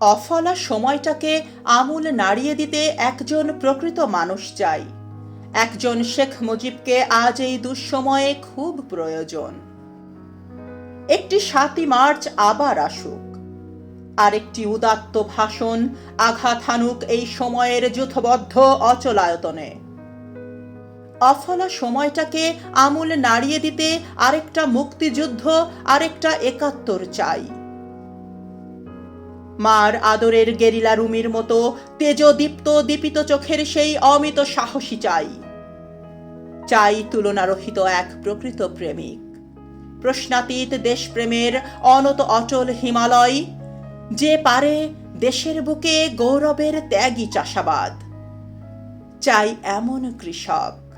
অফলা সময়টাকে আমূল নাড়িয়ে দিতে একজন প্রকৃত মানুষ চাই। একজন শেখ মুজিবকে আজ এই দুঃসময়ে খুব প্রয়োজন। একটি সাতই মার্চ আবার আসুক। আরেকটি উদাত্ত ভাষণ আঘাত হানুক এই সময়ের যুথবদ্ধ অচলায়তনে। অফলা সময়টাকে আমূল নাড়িয়ে দিতে আরেকটা মুক্তিযুদ্ধ, আরেকটা একাত্তর চাই। মার আদরের গেরিলা রুমির মতো তেজদীপ্ত দীপিত চোখের সেই অমিত সাহসী চাই। চাই তুলনারহিত এক প্রকৃত প্রেমিক। প্রশ্নাতীত দেশপ্রেমের অনত অচল হিমালয়, যে পারে দেশের বুকে গৌরবের ত্যাগী চাষাবাদ। চাই এমন কৃষক